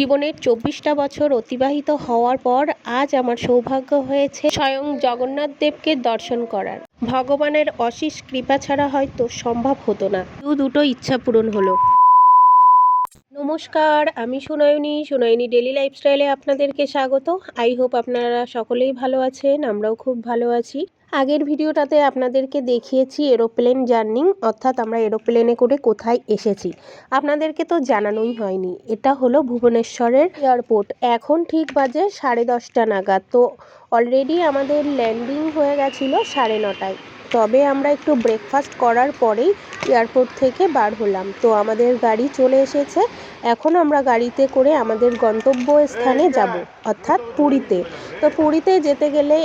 জীবনের চব্বিশটা বছর অতিবাহিত হওয়ার পর আজ আমার সৌভাগ্য হয়েছে স্বয়ং জগন্নাথ দেবকে দর্শন করার। ভগবানের অশেষ কৃপা ছাড়া হয়তো সম্ভব হতো না। দু দুটো ইচ্ছা পূরণ হলো। নমস্কার, আমি সুনয়নী সুনয়নী ডেলি লাইফস্টাইলে আপনাদেরকে স্বাগত। আই হোপ আপনারা সকলেই ভালো আছেন, আমরাও খুব ভালো আছি। আগের ভিডিওটাতে আপনাদেরকে দেখিয়েছি এরোপ্লেন জার্নি, অর্থাৎ আমরা এরোপ্লেনে করে কোথায় এসেছি। আপনাদেরকে তো জানানোই হয়নি, এটা হলো ভুবনেশ্বরের এয়ারপোর্ট। এখন ঠিক বাজে সাড়ে দশটা নাগাদ, তো অলরেডি আমাদের ল্যান্ডিং হয়ে গেছিল সাড়ে নটায়। তবে আমরা একটু ব্রেকফাস্ট করার পরেই এয়ারপোর্ট থেকে বার হলাম। তো আমাদের গাড়ি চলে এসেছে। এখন আমরা গাড়িতে করে আমাদের গন্তব্য স্থানে যাব অর্থাৎ পুরীতে। তো পুরীতে যেতে গেলে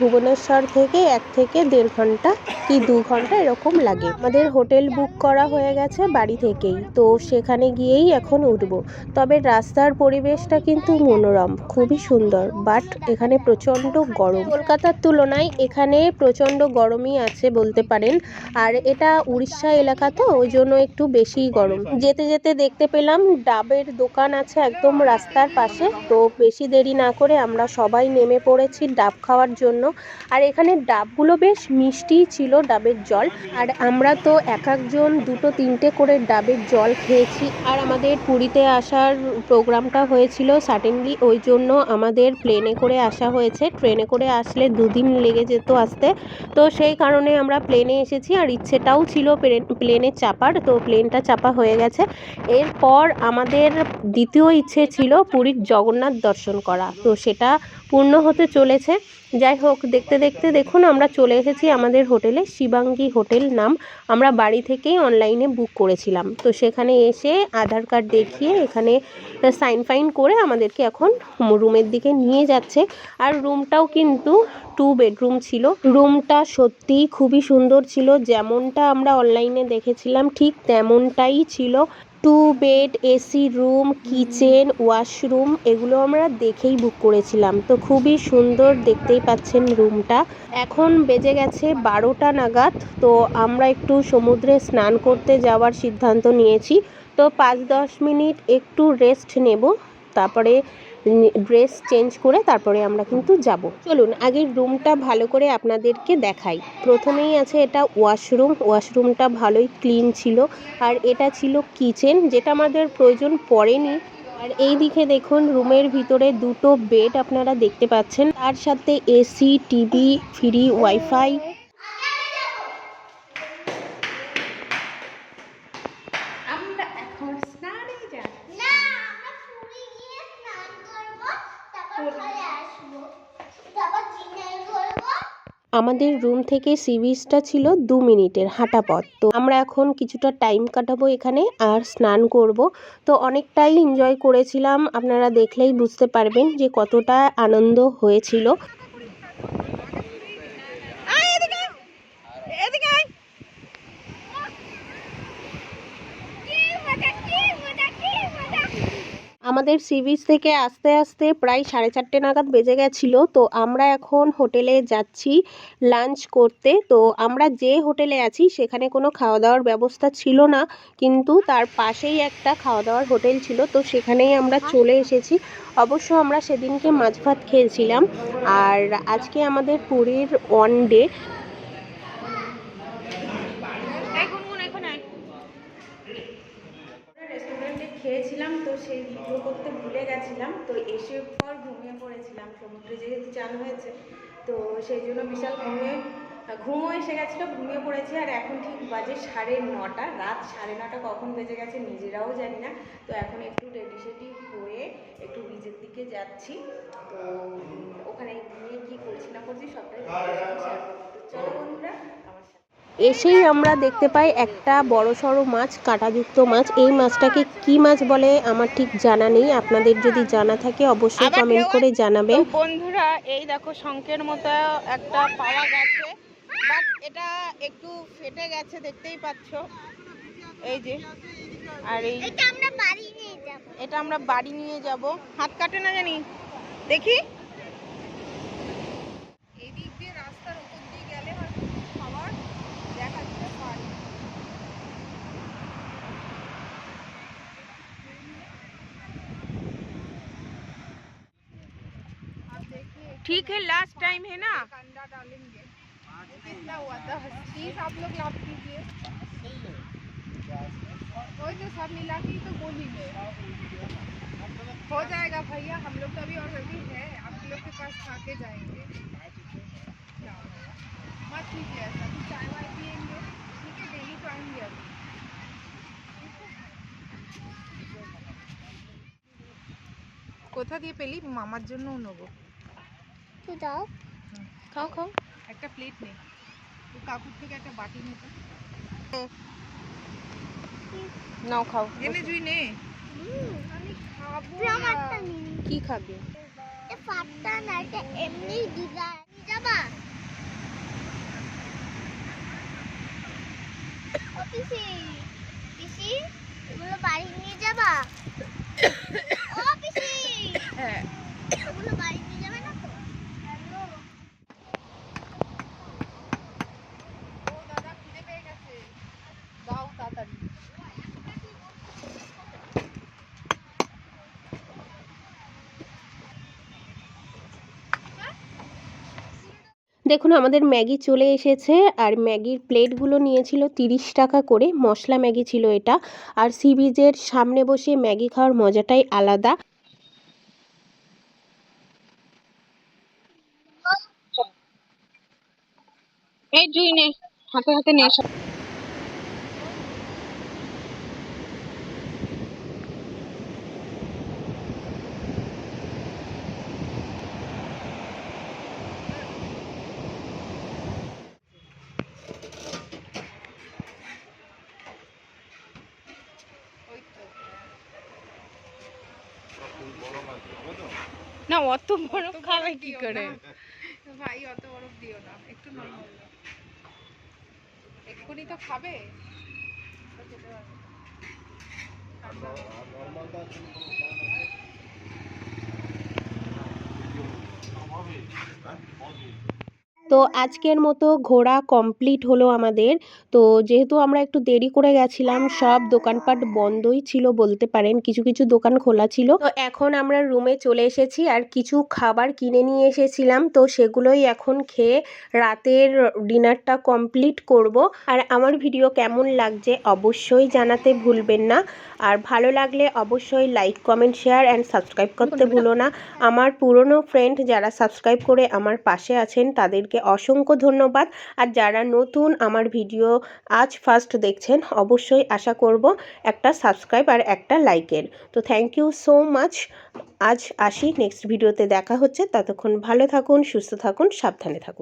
ভুবনেশ্বর থেকে এক থেকে দেড় ঘণ্টা কি দু ঘণ্টা এরকম লাগে। আমাদের হোটেল বুক করা হয়ে গেছে বাড়ি থেকেই। তো সেখানে গিয়েই এখন উঠবো। তবে রাস্তার পরিবেশটা কিন্তু মনোরম খুবই সুন্দর। বাট এখানে প্রচণ্ড গরম। কলকাতার তুলনায় এখানে প্রচণ্ড গরমই আছে। বলতে পারেন। আর এটা উড়িষ্যা এলাকা তো, ওই জন্য একটু বেশিই গরম। যেতে যেতে দেখতে পেলাম ডাবের দোকান আছে একদম রাস্তার পাশে। তো বেশি দেরি না করে আমরা সবাই নেমে পড়েছি ডাব খাওয়ার জন্য। আর এখানে ডাবগুলো বেশ মিষ্টিই ছিল ডাবের জল। আর আমরা তো এক একজন দুটো তিনটে করে ডাবের জল খেয়েছি। আর আমাদের পুরীতে আসার প্রোগ্রামটা হয়েছিল সাডেনলি, ওই জন্য আমাদের প্লেনে করে আসা হয়েছে। ট্রেনে করে আসলে দুদিন লেগে যেত আসতে। তো সেই কারণে আমরা প্লেনে এসেছি আর ইচ্ছেটাও ছিল প্লেনে চাপার, তো প্লেনটা চাপা হয়ে গেছে। এরপর আমাদের দ্বিতীয় ইচ্ছে ছিল পুরীর জগন্নাথ দর্শন করা, তো সেটা পূর্ণ হতে চলেছে। যাই হোক, দেখতে দেখতে দেখুন, আমরা চলে এসেছি আমাদের হোটেলে, শিবাঙ্গী হোটেল নাম। আমরা বাড়ি থেকেই অনলাইনে বুক করেছিলাম। তো সেখানে এসে আধার কার্ড দেখিয়ে এখানে সাইন ফাইন করে আমাদেরকে এখন রুমের দিকে নিয়ে যাচ্ছে। আর রুমটাও কিন্তু টু বেডরুম ছিল। রুমটা সত্যিই খুবই সুন্দর ছিল, যেমনটা আমরা অনলাইনে দেখেছিলাম, ঠিক তেমনটাই ছিল। Two bed AC room kitchen washroom এগুলো আমরা দেখেই বুক করেছিলাম। তো খুবই সুন্দর দেখতেই পাচ্ছেন রুমটা এখন বেজে গেছে বারোটা নাগাদ, তো আমরা একটু সমুদ্রে স্নান করতে যাওয়ার সিদ্ধান্ত নিয়েছি। তো পাঁচ দশ মিনিট একটু রেস্ট নেব, তারপরে ড্রেস চেঞ্জ করে তারপরে আমরা কিন্তু যাব। চলুন, আগের রুমটা ভালো করে আপনাদেরকে দেখাই। প্রথমেই আছে এটা ওয়াশরুম ওয়াশরুমটা ভালোই ক্লিন ছিল। আর এটা ছিল কিচেন যেটা আমাদের প্রয়োজন পড়েনি। আর এই দিকে দেখুন, রুমের ভিতরে দুটো বেড আপনারা দেখতে পাচ্ছেন। তার সাথে এসি টিভি ফ্রি ওয়াইফাই আমরা এখন স্নানে যাই না আমরা পুরী গিয়ে স্নান করব তারপর ঘরে আসব তারপর ডিনার করব আমাদের রুম থেকে সি বিচটা ছিল দু মিনিটের হাঁটা পথ। তো আমরা এখন কিছুটা টাইম কাটাবো এখানে আর স্নান করব। তো অনেকটাই এনজয় করেছিলাম, আপনারা দেখলেই বুঝতে পারবেন যে কতটা আনন্দ হয়েছিল। আমাদের সি বিচ থেকে আস্তে আস্তে প্রায় সাড়ে চারটে নাগাদ বেজে গেছিল। তো আমরা এখন হোটেলে যাচ্ছি লাঞ্চ করতে। তো আমরা যে হোটেলে আছি সেখানে কোনো খাওয়া দাওয়ার ব্যবস্থা ছিল না। কিন্তু তার পাশেই একটা খাওয়া দাওয়ার হোটেল ছিল। তো সেখানেই আমরা চলে এসেছি। অবশ্য আমরা সেদিনকে মাছ ভাত খেয়েছিলাম। আর আজকে আমাদের পুরীর ওয়ান ডে এই গুনগুন এখন আয়। রেস্টুরেন্টে খেয়েছিলাম তো সেই ভিডিও করতে ভুলে গেছিলাম। তো এসে পর ঘুমিয়ে পড়েছিলাম। সমুদ্রে যেহেতু চান হয়েছে, তো সেই জন্য বিশাল ঘুমিয়ে ঘুমও এসে গেছিল, ঘুমিয়ে পড়েছি। আর এখন ঠিক বাজে সাড়ে নটা, রাত সাড়ে নটা কখন বেজে গেছে নিজেরাও জানি না। তো এখন একটু রেডি সেডি হয়ে একটু নিজের দিকে যাচ্ছি। তো উম, ওখানে গিয়ে কী করছি না করছি সবটাই শেয়ার করব তো চলো বন্ধুরা আমার সাথে এসেই আমরা দেখতে পাই একটা বড় সড়ো মাছ কাঁটাযুক্ত মাছ। এই মাছটাকে কি মাছ বলে আমার ঠিক জানা নেই। আপনাদের যদি জানা থাকে অবশ্যই কমেন্ট করে জানাবেন। বন্ধুরা এই দেখো শঙ্কের মতো একটা পাওয়া গেছে। বাট এটা একটু ফেটে গেছে দেখতেই পাচ্ছ। এই যে আর এই এটা আমরা বাড়ি নিয়ে যাব। এটা আমরা বাড়ি নিয়ে যাব। হাত কাটে না জানি? দেখি। ठीक है लास्ट टाइम है ना अंडा डालेंगे ये कितना हुआ दस तीस आप लोग लाभ कीजिए वही तो सब मिला के ही तो बोली मैं हो जाएगा भैया हम लोग तो अभी ऑलरेडी है आप लोग के पास खा के जाएंगे क्या होगा? मत कीजिए ऐसा अभी चाय वाय पियेंगे ठीक है डेली तो आएंगे अभी কোথা দিয়ে পেলি মামার জন্যও নেবো একটু দাও খাও খাও একটা প্লেট নে তো কাকু থেকে একটা বাটি নে নাও খাও এনে জুই নে আমি খাবো কি খাবে এ পাটা না এটা এমনি দেখুন, আমাদের ম্যাগি চলে এসেছে। আর ম্যাগির প্লেটগুলো নিয়েছিল তিরিশ টাকা করে। মশলা ম্যাগি ছিল এটা। আর সি বিচের সামনে বসে ম্যাগি খাওয়ার মজাটাই আলাদা। এই জুই নে, হাতে হাতে নে না অত বরফ খাবে কি করে ভাই অত বরফ দিও না একটু নর্মাল এক্ষুনি তো খাবে না। হবে। তো আজকের মতো ঘোরা কমপ্লিট হলো আমাদের। তো যেহেতু আমরা একটু দেরি করে গেছিলাম সব দোকানপাট বন্ধই ছিল বলতে পারেন কিছু কিছু দোকান খোলা ছিল। তো এখন আমরা রুমে চলে এসেছি আর কিছু খাবার কিনে নিয়ে এসেছিলাম তো সেগুলোই এখন খেয়ে রাতের ডিনারটা কমপ্লিট করব। আর আমার ভিডিও কেমন লাগছে অবশ্যই জানাতে ভুলবেন না। আর ভালো লাগলে অবশ্যই like comment share and subscribe করতে ভুলো না। আমার পুরনো ফ্রেন্ড যারা সাবস্ক্রাইব করে আমার পাশে আছেন তাদেরকে অসংখ্য ধন্যবাদ। আর যারা নতুন আমার ভিডিও আজ ফার্স্ট দেখছেন, অবশ্যই আশা করব একটা সাবস্ক্রাইব আর একটা লাইকের তো থ্যাংক ইউ সো মাচ আজ আসি নেক্সট ভিডিওতে দেখা হচ্ছে। ততক্ষণ ভালো থাকুন, সুস্থ থাকুন, সাবধানে থাকুন।